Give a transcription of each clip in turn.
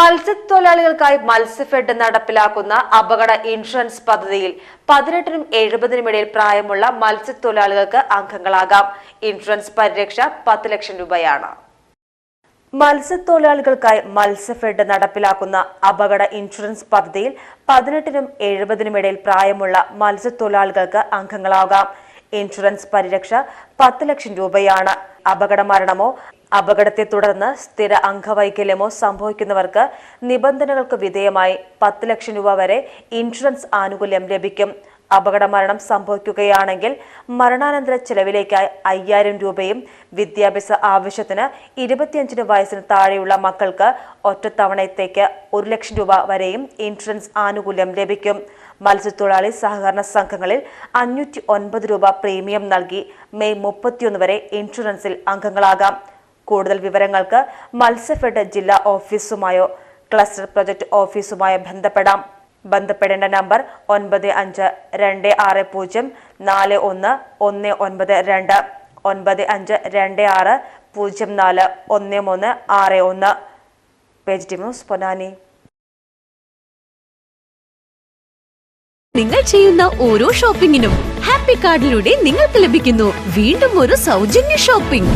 മത്സ്യത്തൊഴിലാളികൾക്കായി മത്സ്യഫെഡ് നടപ്പിലാക്കുന്ന അപകട ഇൻഷുറൻസ് പദ്ധതിയിൽ പതിനെട്ടിനും എഴുപതിനും ഇടയിൽ പ്രായമുള്ള മത്സ്യത്തൊഴിലാളികൾക്ക് അംഗങ്ങളാകാം. ഇൻഷുറൻസ് പരിരക്ഷ പത്ത് ലക്ഷം രൂപയാണ്. മത്സ്യത്തൊഴിലാളികൾക്കായി മത്സ്യഫെഡ് നടപ്പിലാക്കുന്ന അപകട ഇൻഷുറൻസ് പദ്ധതിയിൽ പതിനെട്ടിനും എഴുപതിനും ഇടയിൽ പ്രായമുള്ള മത്സ്യത്തൊഴിലാളികൾക്ക് അംഗങ്ങളാകാം. ഇൻഷുറൻസ് പരിരക്ഷ പത്ത് ലക്ഷം രൂപയാണ്. അപകട മരണമോ അപകടത്തെ തുടർന്ന് സ്ഥിര അംഗവൈകല്യമോ സംഭവിക്കുന്നവർക്ക് നിബന്ധനകൾക്ക് വിധേയമായി പത്ത് ലക്ഷം രൂപ വരെ ഇൻഷുറൻസ് ആനുകൂല്യം ലഭിക്കും. അപകട മരണം സംഭവിക്കുകയാണെങ്കിൽ മരണാനന്തര ചെലവിലേക്കായി അയ്യായിരം രൂപയും വിദ്യാഭ്യാസ ആവശ്യത്തിന് ഇരുപത്തിയഞ്ചിന് വയസ്സിന് താഴെയുള്ള മക്കൾക്ക് ഒറ്റത്തവണത്തേക്ക് ഒരു ലക്ഷം രൂപ വരെയും ഇൻഷുറൻസ് ആനുകൂല്യം ലഭിക്കും. മത്സ്യത്തൊഴിലാളി സഹകരണ സംഘങ്ങളിൽ അഞ്ഞൂറ്റി ഒൻപത് രൂപ പ്രീമിയം നൽകി മെയ് മുപ്പത്തിയൊന്ന് വരെ ഇൻഷുറൻസിൽ അംഗങ്ങളാകാം. കൂടുതൽ വിവരങ്ങൾക്ക് മത്സ്യഫെഡ് ജില്ലാ ഓഫീസുമായോ ക്ലസ്റ്റർ പ്രൊജക്ട് ഓഫീസുമായോ ബന്ധപ്പെടാം. ബന്ധപ്പെടേണ്ട നമ്പർ ഒൻപത് അഞ്ച് രണ്ട് ആറ് പൂജ്യം നാല് ഒന്ന് ഒന്ന് ഒൻപത് രണ്ട് ഒൻപത് അഞ്ച് രണ്ട് ആറ് പൂജ്യം നാല് ഒന്ന് മൂന്ന് ആറ് ഒന്ന്. Page news Ponnani. നിങ്ങൾ ചെയ്യുന്ന ഓരോ ഷോപ്പിംഗിനും ഹാപ്പി കാർഡിലൂടെ നിങ്ങൾക്ക് ലഭിക്കുന്നു വീണ്ടും ഒരു സൗജന്യ ഷോപ്പിംഗ്.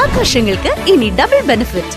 ആഘോഷങ്ങൾക്ക് ഇനി double benefit